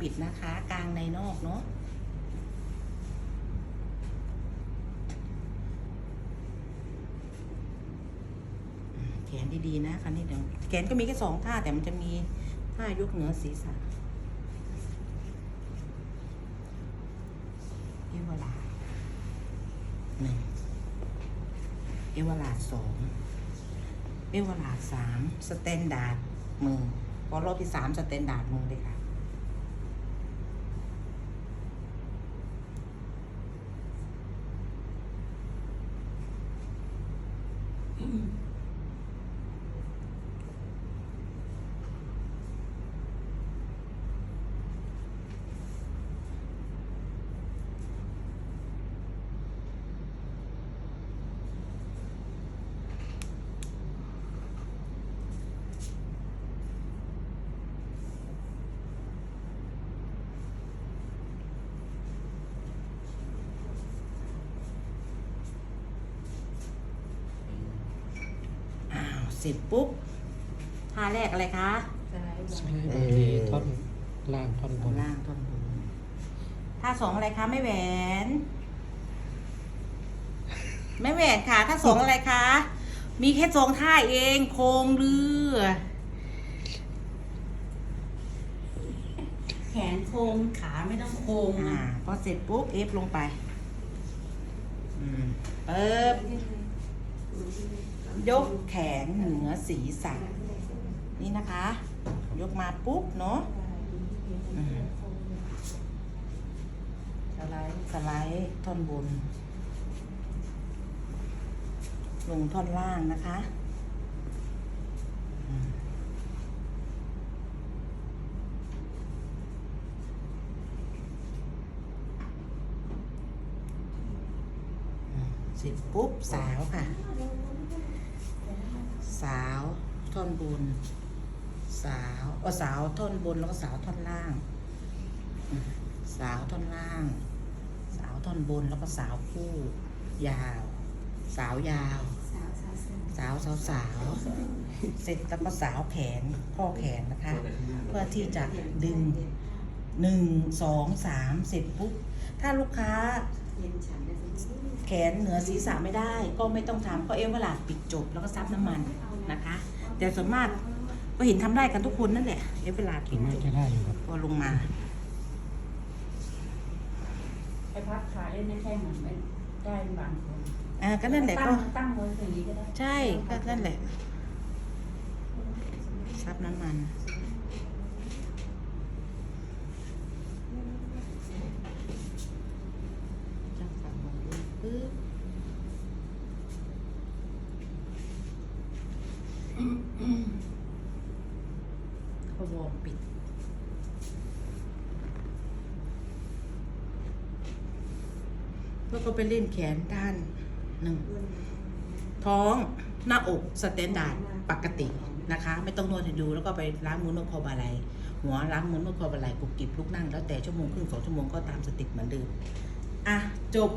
ปิดนะคะ กลางในนอกเนาะแขนดีๆนะคันนี้เดี๋ยวแขนก็มีแค่สองท่าแต่มันจะมีท่ายกเหนือศีรษะเอวลาหนึ่งเอวลาสองเอวลาสามสแตนดาร์ดมือพอรอบที่สามสแตนดาร์ดมือเลยค่ะ เสร็จปุ๊บท่าแรกอะไรคะสไลด์สวางไลด์บางทีท่อนล่างท่อนบน ล่างท่อนบนท่าสองอะไรคะไม่แหวนไม่แหวนค่ะท่าสองอะไรคะมีแค่สองท่าเองโครงเรือแขนโค้งขาไม่ต้องโค้งอ่านะพอเสร็จปุ๊บเอฟลงไป อืมเปิบ ยกแขนเหนือศีรษะนี่นะคะ ยกมาปุ๊บเนาะสไลด์สไลด์ท่อนบน ลงท่อนล่างนะคะอืมอืมเสร็จปุ๊บสาวค่ะ สาวท่อนบนสาวเออสาวท่อนบนแล้วก็สาวท่อนล่าง สาวท่อนล่าง สาวท่อนบนแล้วก็สาวคู่ ยาว สาวยาว สาวสาวสาวเสร็จแล้วก็สาวแขนข้อแขนนะคะ เพื่อที่จะดึงหนึ่งสองสามเสร็จปุ๊บถ้าลูกค้าเย็นฉันเลย แขนเหนือศีรษะไม่ได้ ก็ไม่ต้องทำก็เอวเวลาปิดจบแล้วก็ซับน้ำมันนะคะ แต่ส่วนมากก็เห็นทำได้กันทุกคนนั่นแหละเอวเวลาส่ปิวนดมากจจะบได้อยู่ครับพอลงมาไอ้พับขาเล่นไม่ใช่เหมือนไม่ได้บางคนอ่าก็นั่นแหละตั้ก็งตั้งมืออย่างนี้ก็ได้ใช่ก็นั่นแหละซับน้ำมัน จับฝั่งบนด้วยปึ๊บ เขาวอร์มปิด แล้วก็ไปเล่นแขนด้านหนึ่ง ท้องหน้าอกสแตนดาร์ดปกตินะคะ ไม่ต้องนวดให้ดูแล้วก็ไปล้างมือนวดคอบาไหลหัวล้างมือนวดคอบาไหลกุบกิบลุกนั่งแล้วแต่ชั่วโมงครึ่งสองชั่วโมงก็ตามสติปเหมือนเดิมอะ จบ